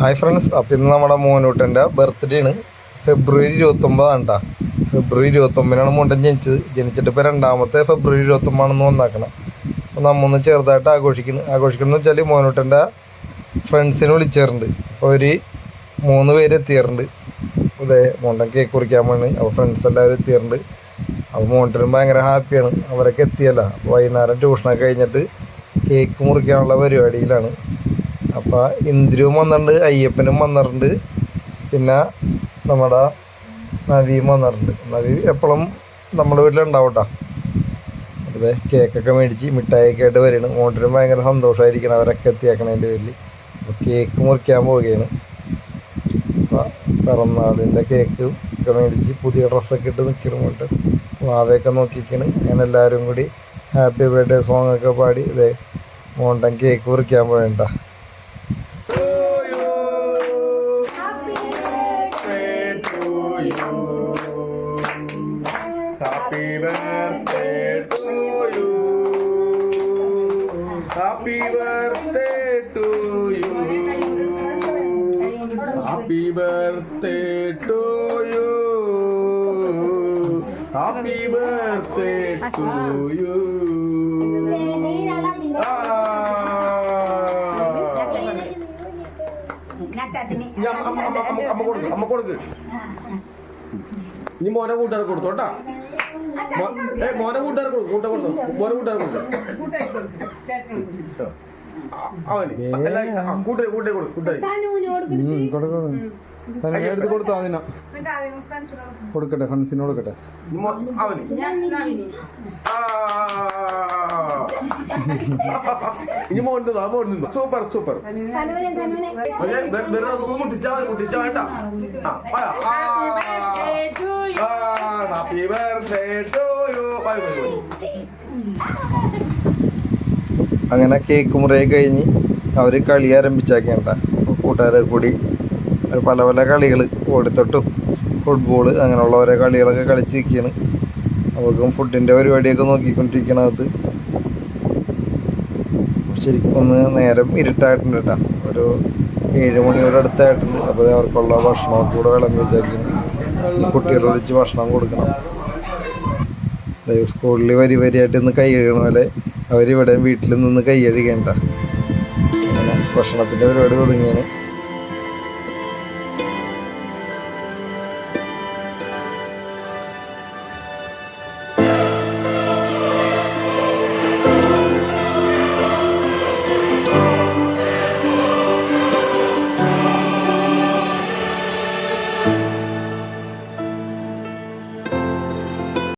Hi friends അപ്പം ഇന്ന് നമ്മുടെ മോനൂട്ടന്റെ ബർത്ത്ഡേ ആണ്. ഫെബ്രുവരി ഇരുപത്തൊമ്പതാണ് കേട്ടോ ഫെബ്രുവരി ഇരുപത്തൊമ്പതിനാണ് മോണ്ടൻ ജനിച്ചത്. ജനിച്ചിട്ട് ഇപ്പോൾ രണ്ടാമത്തെ ഫെബ്രുവരി ഇരുപത്തൊമ്പതാണെന്ന് വന്നാക്കണം. അപ്പോൾ നമ്മൊന്ന് ചെറുതായിട്ട് ആഘോഷിക്കുന്നു. ആഘോഷിക്കണം എന്ന് വെച്ചാൽ മോനൂട്ടന്റെ ഫ്രണ്ട്സിനെ വിളിച്ചേറുണ്ട്. അപ്പോൾ ഒരു മൂന്ന് പേര് എത്തിയിട്ടുണ്ട് അതെ മോണ്ടൻ കേക്ക് കുറിക്കാൻ വേണ്ടി അപ്പോൾ ഫ്രണ്ട്സ് എല്ലാവരും എത്തിയിട്ടുണ്ട് അപ്പോൾ മോണ്ടനും ഭയങ്കര ഹാപ്പിയാണ് അവരൊക്കെ എത്തിയല്ല. വൈകുന്നേരം ട്യൂഷനൊക്കെ കഴിഞ്ഞിട്ട് കേക്ക് മുറിക്കാനുള്ള പരിപാടിയിലാണ്. അപ്പോൾ ഇന്ദ്രിയും വന്നിട്ടുണ്ട് അയ്യപ്പനും വന്നിട്ടുണ്ട് പിന്നെ നമ്മുടെ നവിയും വന്നിട്ടുണ്ട്. നവി എപ്പോഴും നമ്മുടെ വീട്ടിലുണ്ടാവും കേട്ടോ അതെ കേക്കൊക്കെ മേടിച്ച് മിഠായിയൊക്കെ ആയിട്ട് വരണം മോട്ടനും ഭയങ്കര സന്തോഷമായിരിക്കണം അവരൊക്കെ എത്തിയേക്കണതിന്റെ പേരിൽ അപ്പോൾ കേക്ക് മുറിക്കാൻ പോവുകയാണ്. അപ്പോൾ പിറന്നാളിന്റെ കേക്ക് ഒക്കെ മേടിച്ച് പുതിയ ഡ്രസ്സൊക്കെ ഇട്ട് നിൽക്കണം കൊണ്ട് വാവയൊക്കെ നോക്കിക്കണം അങ്ങനെ എല്ലാവരും കൂടി ഹാപ്പി ബർത്ത്ഡേ സോങ്ങൊക്കെ പാടി ഇതേ മോണ്ടൻ കേക്ക് മുറിക്കാൻ പോയണ്ട Happy birthday to you. Happy birthday to you. Happy birthday to you. Happy birthday to you. Ah. അമ്മ കൊടുക്ക് അമ്മ കൊടുക്ക് ഇനി മോനെ കൂട്ടുകാർ കൊടുത്തോട്ടാ മോ- ഏ മോനെ കൂട്ടുകാർ കൊടുക്കും കൂട്ട കൊടുത്തു. മോനെ കൂട്ടുകാർ കൊടുക്കും. അവന്. അല്ല കൂട്ടുകാരി കൂട്ടുകാരി കൊടുക്കും കൂട്ടുകാരി. തന്നെ എടുത്ത് കൊടുത്തോ അതിനാ. കൊടുക്കട്ടെ ഫ്രണ്ട്സിന് കൊടുക്കട്ടെ. ഇനി അവന്. മോൻ തിന്നോ ആ മോൻ തിന്നോ. Super super. വേണ്ട. ആ ആ happy birthday to you bye bye അങ്ങനെ കേക്ക് മുറിയെ കഴിഞ്ഞ് അവർ കളി ആരംഭിച്ചാക്കേണ്ട കൂട്ടുകാരെ കൂടി പല പല കളികൾ ഓടിത്തൊട്ടും. ഫുട്ബോൾ അങ്ങനെയുള്ള ഓരോ കളികളൊക്കെ കളിച്ചിരിക്കുകയാണ് അവർക്കും ഫുഡിന്റെ പരിപാടിയൊക്കെ നോക്കിക്കൊണ്ടിരിക്കണത് ശരിക്കും ഒന്ന് നേരം ഇരുട്ടായിട്ടുണ്ട് കേട്ടോ. ഒരു ഏഴ് മണിയോടെ അടുത്തായിട്ടുണ്ട്. അപ്പോൾ അവർക്കുള്ള ഭക്ഷണമൊക്കെ കൂടെ വിളമ്പി വിചാരിക്കുന്നു. കുട്ടികളെ വിളിച്ച് ഭക്ഷണം കൊടുക്കണം. സ്കൂളിൽ വരി വരിയായിട്ട് ഇന്ന് കൈ കഴുകണ പോലെ അവരിവിടെ വീട്ടിൽ നിന്ന് കൈ കഴുകേണ്ട. ഭക്ഷണത്തിന്റെ പരിപാടി തുടങ്ങിയാണ്.